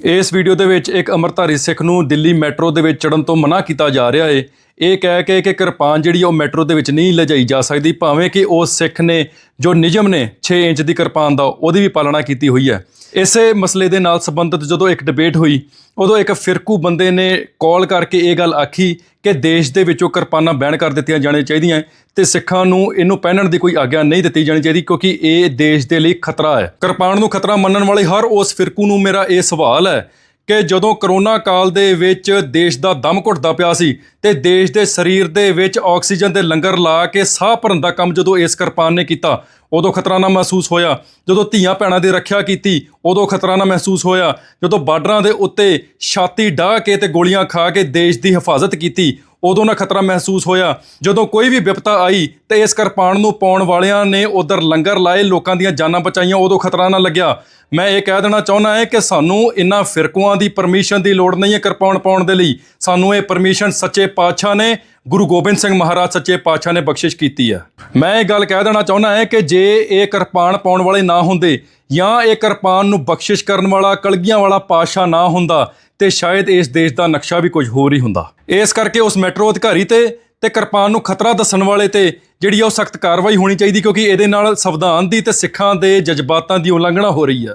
ਇਸ ਵੀਡੀਓ ਦੇ ਵਿੱਚ ਇੱਕ ਅਮਰਧਾਰੀ ਸਿੱਖ ਨੂੰ ਦਿੱਲੀ ਮੈਟਰੋ ਦੇ ਵਿੱਚ ਚੜਨ ਤੋਂ ਮਨਾ ਕੀਤਾ ਜਾ ਰਿਹਾ ਹੈ ਇਹ ਕਹਿ ਕੇ ਕਿ ਕਿਰਪਾਨ ਜਿਹੜੀ ਉਹ ਮੈਟਰੋ ਦੇ ਵਿੱਚ ਨਹੀਂ ਲਿਜਾਈ ਜਾ ਸਕਦੀ, ਭਾਵੇਂ ਕਿ ਉਹ ਸਿੱਖ ਨੇ, ਜੋ ਨਿਯਮ ਨੇ 6 ਇੰਚ ਦੀ ਕਿਰਪਾਨ ਦਾ, ਉਹਦੀ ਵੀ ਪਾਲਣਾ ਕੀਤੀ ਹੋਈ ਹੈ। ਇਸੇ ਮਸਲੇ ਦੇ ਨਾਲ ਸੰਬੰਧਿਤ ਜਦੋਂ ਇੱਕ ਡਿਬੇਟ ਹੋਈ, ਉਦੋਂ ਇੱਕ ਫਿਰਕੂ ਬੰਦੇ ਨੇ ਕਾਲ ਕਰਕੇ ਇਹ ਗੱਲ ਆਖੀ ਕਿ ਦੇਸ਼ ਦੇ ਵਿੱਚੋਂ ਕਿਰਪਾਨਾਂ ਬੈਨ ਕਰ ਦਿੱਤੀਆਂ ਜਾਣੀਆਂ ਚਾਹੀਦੀਆਂ ਤੇ ਸਿੱਖਾਂ ਨੂੰ ਇਹਨੂੰ ਪਹਿਨਣ ਦੀ ਕੋਈ ਆਗਿਆ ਨਹੀਂ ਦਿੱਤੀ ਜਾਣੀ ਚਾਹੀਦੀ ਕਿਉਂਕਿ ਇਹ ਦੇਸ਼ ਦੇ ਲਈ ਖਤਰਾ ਹੈ। ਕਿਰਪਾਨ ਨੂੰ ਖਤਰਾ ਮੰਨਣ ਵਾਲੇ ਹਰ ਉਸ ਫਿਰਕੂ ਨੂੰ ਮੇਰਾ ਇਹ ਸਵਾਲ ਹੈ ਕਿ ਜਦੋਂ ਕਰੋਨਾ ਕਾਲ ਦੇ ਵਿੱਚ ਦੇਸ਼ ਦਾ ਦਮ ਘੁੱਟਦਾ ਪਿਆ ਸੀ ਤੇ ਦੇਸ਼ ਦੇ ਸਰੀਰ ਦੇ ਵਿੱਚ ਆਕਸੀਜਨ ਦੇ ਲੰਗਰ ਲਾ ਕੇ ਸਾਹ ਭਰਨ ਦਾ ਕੰਮ ਜਦੋਂ ਇਸ ਕਿਰਪਾਨ ਨੇ ਕੀਤਾ, ਉਦੋਂ ਖਤਰਾ ਨਾ ਮਹਿਸੂਸ ਹੋਇਆ। ਜਦੋਂ ਧੀਆਂ ਭੈਣਾਂ ਦੀ ਰੱਖਿਆ ਕੀਤੀ, ਉਦੋਂ ਖਤਰਾ ਨਾ ਮਹਿਸੂਸ ਹੋਇਆ। ਜਦੋਂ ਬਾਰਡਰਾਂ ਦੇ ਉੱਤੇ ਛਾਤੀ ਡਾਹ ਕੇ ਤੇ ਗੋਲੀਆਂ ਖਾ ਕੇ ਦੇਸ਼ ਦੀ ਹਿਫਾਜ਼ਤ ਕੀਤੀ ਉਦੋਂ ਨਾ ਖਤਰਾ ਮਹਿਸੂਸ ਹੋਇਆ। ਜਦੋਂ ਕੋਈ ਵੀ ਵਿਪਤਾ ਆਈ ਤੇ ਇਸ ਕਿਰਪਾਨ ਨੂੰ ਪਾਉਣ ਵਾਲਿਆਂ ਨੇ ਉਧਰ ਲੰਗਰ ਲਾਏ, ਲੋਕਾਂ ਦੀਆਂ ਜਾਨਾਂ ਬਚਾਈਆਂ, ਉਦੋਂ ਖਤਰਾ ਨਾ ਲੱਗਿਆ। ਮੈਂ ਇਹ ਕਹਿ ਦੇਣਾ ਚਾਹੁੰਦਾ ਹੈ ਕਿ ਸਾਨੂੰ ਇਨ੍ਹਾਂ ਫਿਰਕੂਆਂ ਦੀ ਪਰਮਿਸ਼ਨ ਦੀ ਲੋੜ ਨਹੀਂ ਹੈ ਕਿਰਪਾਨ ਪਾਉਣ ਦੇ ਲਈ। ਸਾਨੂੰ ਇਹ ਪਰਮਿਸ਼ਨ ਸੱਚੇ ਪਾਤਸ਼ਾਹ ਨੇ, ਗੁਰੂ ਗੋਬਿੰਦ ਸਿੰਘ ਮਹਾਰਾਜ ਸੱਚੇ ਪਾਤਸ਼ਾਹ ਨੇ ਬਖਸ਼ਿਸ਼ ਕੀਤੀ ਹੈ। ਮੈਂ ਇਹ ਗੱਲ ਕਹਿ ਦੇਣਾ ਚਾਹੁੰਦਾ ਹੈ ਕਿ ਜੇ ਇਹ ਕਿਰਪਾਨ ਪਾਉਣ ਵਾਲੇ ਨਾ ਹੁੰਦੇ ਜਾਂ ਇਹ ਕਿਰਪਾਨ ਨੂੰ ਬਖਸ਼ਿਸ਼ ਕਰਨ ਵਾਲਾ, ਕਲਗੀਆਂ ਵਾਲਾ ਪਾਤਸ਼ਾਹ ਨਾ ਹੁੰਦਾ ਤੇ ਸ਼ਾਇਦ ਇਸ ਦੇਸ਼ ਦਾ ਨਕਸ਼ਾ ਵੀ ਕੁਝ ਹੋਰ ਹੀ ਹੁੰਦਾ। ਇਸ ਕਰਕੇ ਉਸ ਮੈਟਰੋ ਅਧਿਕਾਰੀ ਤੇ ਤੇ ਕਿਰਪਾਨ ਨੂੰ ਖਤਰਾ ਦੱਸਣ ਵਾਲੇ ਤੇ ਜਿਹੜੀ ਆ ਉਹ ਸਖਤ ਕਾਰਵਾਈ ਹੋਣੀ ਚਾਹੀਦੀ ਕਿਉਂਕਿ ਇਹਦੇ ਨਾਲ ਸੰਵਿਧਾਨ ਦੀ ਤੇ ਸਿੱਖਾਂ ਦੇ ਜਜ਼ਬਾਤਾਂ ਦੀ ਉਲੰਘਣਾ ਹੋ ਰਹੀ ਆ।